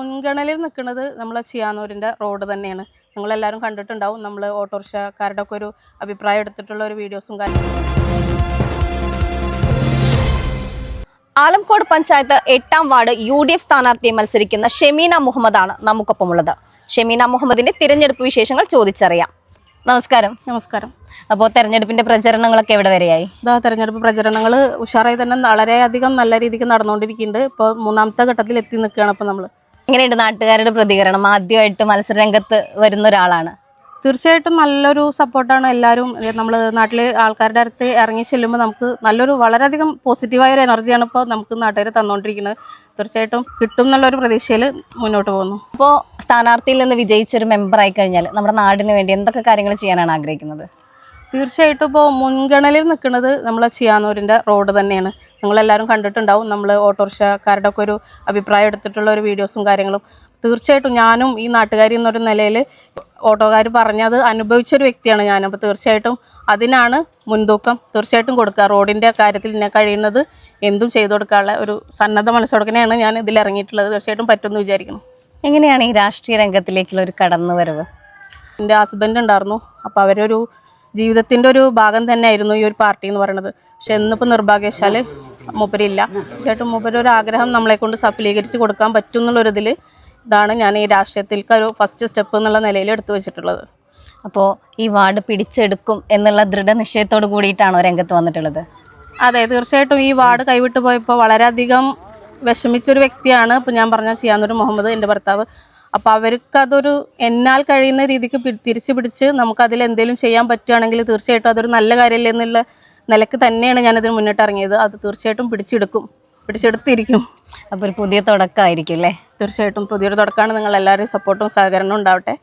മുൻഗണനയിൽ നിൽക്കുന്നത് നമ്മളെ ചിയാനൂരിന്റെ റോഡ് തന്നെയാണ്. നിങ്ങളെല്ലാവരും കണ്ടിട്ടുണ്ടാവും. നമ്മൾ ഓട്ടോറിക്ഷക്കാരുടെ ഒക്കെ ഒരു അഭിപ്രായം എടുത്തിട്ടുള്ള ഒരു വീഡിയോസും കാര്യങ്ങളും. ആലംകോട് പഞ്ചായത്ത് എട്ടാം വാർഡ് യു ഡി എഫ് സ്ഥാനാർത്ഥിയെ മത്സരിക്കുന്ന ഷെമീന മുഹമ്മദാണ് നമുക്കൊപ്പമുള്ളത്. ഷെമീന മുഹമ്മദിന്റെ തിരഞ്ഞെടുപ്പ് വിശേഷങ്ങൾ ചോദിച്ചറിയാം. നമസ്കാരം. നമസ്കാരം. അപ്പോൾ തെരഞ്ഞെടുപ്പിന്റെ പ്രചരണങ്ങളൊക്കെ എവിടെ വരെയായി? ഇതാ തെരഞ്ഞെടുപ്പ് പ്രചരണങ്ങൾ ഉഷാറായി തന്നെ വളരെയധികം നല്ല രീതിക്ക് നടന്നുകൊണ്ടിരിക്കുന്നുണ്ട്. ഇപ്പോൾ മൂന്നാമത്തെ ഘട്ടത്തിൽ എത്തി നിൽക്കുകയാണ് ഇപ്പോൾ നമ്മൾ എങ്ങനെയുണ്ട് നാട്ടുകാരുടെ പ്രതികരണം? ആദ്യമായിട്ട് മത്സരരംഗത്ത് വരുന്ന ഒരാളാണ്. തീർച്ചയായിട്ടും നല്ലൊരു സപ്പോർട്ടാണ് എല്ലാവരും. നമ്മൾ നാട്ടിൽ ആൾക്കാരുടെ അടുത്ത് ഇറങ്ങി ചെല്ലുമ്പോൾ നമുക്ക് നല്ലൊരു വളരെയധികം പോസിറ്റീവായ ഒരു എനർജിയാണ് ഇപ്പോൾ നമുക്ക് നാട്ടുകാർ തന്നുകൊണ്ടിരിക്കുന്നത് തീർച്ചയായിട്ടും കിട്ടും എന്നുള്ളൊരു പ്രതീക്ഷയിൽ മുന്നോട്ട് പോകുന്നു. അപ്പോൾ സ്ഥാനാർത്ഥിയിൽ നിന്ന് വിജയിച്ചൊരു മെമ്പർ ആയി കഴിഞ്ഞാൽ നമ്മുടെ നാടിന് വേണ്ടി എന്തൊക്കെ കാര്യങ്ങൾ ചെയ്യാനാണ് ആഗ്രഹിക്കുന്നത്? തീർച്ചയായിട്ടും ഇപ്പോൾ മുൻഗണനയിൽ നിൽക്കുന്നത് നമ്മളെ ചിയാനൂരിന്റെ റോഡ് തന്നെയാണ്. നിങ്ങളെല്ലാവരും കണ്ടിട്ടുണ്ടാവും. നമ്മൾ ഓട്ടോറിക്ഷക്കാരുടെ ഒക്കെ ഒരു അഭിപ്രായം എടുത്തിട്ടുള്ള ഒരു വീഡിയോസും കാര്യങ്ങളും. തീർച്ചയായിട്ടും ഞാനും ഈ നാട്ടുകാരി എന്നൊരു നിലയിൽ ഓട്ടോക്കാർ പറഞ്ഞത് അനുഭവിച്ചൊരു വ്യക്തിയാണ് ഞാൻ. അപ്പോൾ തീർച്ചയായിട്ടും അതിനാണ് മുൻതൂക്കം തീർച്ചയായിട്ടും കൊടുക്കുക. റോഡിന്റെ കാര്യത്തിൽ എന്നെ കഴിയുന്നത് എന്തും ചെയ്തു കൊടുക്കാനുള്ള ഒരു സന്നദ്ധ മനസ്സോടക്കനെയാണ് ഞാൻ ഇതിൽ ഇറങ്ങിയിട്ടുള്ളത്. തീർച്ചയായിട്ടും പറ്റുമെന്ന് വിചാരിക്കുന്നു. എങ്ങനെയാണ് ഈ രാഷ്ട്രീയ രംഗത്തിലേക്കുള്ള ഒരു കടന്നുവരവ്? എന്റെ ഹസ്ബൻഡ് ഉണ്ടായിരുന്നു. അപ്പോൾ അവരൊരു ജീവിതത്തിന്റെ ഒരു ഭാഗം തന്നെയായിരുന്നു ഈ ഒരു പാർട്ടി എന്ന് പറയുന്നത്. പക്ഷെ ഇന്നിപ്പോൾ നിർഭാഗ്യവശാൽ മൂപ്പരില്ല. ചേട്ടൻ മൂപ്പര് ഒരു ആഗ്രഹം നമ്മളെ കൊണ്ട് സഫലീകരിച്ച് കൊടുക്കാൻ പറ്റും എന്നുള്ളൊരിതിൽ ഇതാണ് ഞാൻ ഈ രാഷ്ട്രീയത്തിലേക്ക് ഒരു ഫസ്റ്റ് സ്റ്റെപ്പ് എന്നുള്ള നിലയിൽ എടുത്തു വെച്ചിട്ടുള്ളത്. അപ്പോൾ ഈ വാർഡ് പിടിച്ചെടുക്കും എന്നുള്ള ദൃഢനിശ്ചയത്തോട് കൂടിയിട്ടാണോ രംഗത്ത് വന്നിട്ടുള്ളത്? അതെ തീർച്ചയായിട്ടും ഈ വാർഡ് കൈവിട്ട് പോയപ്പോൾ വളരെയധികം വിഷമിച്ചൊരു വ്യക്തിയാണ്. ഇപ്പോൾ ഞാൻ പറഞ്ഞ ചെയ്യാന്നൊരു മുഹമ്മദ് എന്റെ ഭർത്താവ്. അപ്പോൾ അവർക്കതൊരു എന്നാൽ കഴിയുന്ന രീതിക്ക് തിരിച്ചു പിടിച്ച് നമുക്കതിൽ എന്തെങ്കിലും ചെയ്യാൻ പറ്റുകയാണെങ്കിൽ തീർച്ചയായിട്ടും അതൊരു നല്ല കാര്യമല്ലേ എന്നുള്ള നിലയ്ക്ക് തന്നെയാണ് ഞാൻ ഞാനതിന് മുന്നോട്ട് ഇറങ്ങിയത്. അത് തീർച്ചയായിട്ടും പിടിച്ചെടുക്കും. പിടിച്ചെടുത്തിരിക്കും. അപ്പോൾ ഒരു പുതിയ തുടക്കമായിരിക്കും അല്ലേ? തീർച്ചയായിട്ടും പുതിയൊരു തുടക്കമാണ്. നിങ്ങൾ എല്ലാവരും സപ്പോർട്ടും സഹകരണവും ഉണ്ടാവട്ടെ.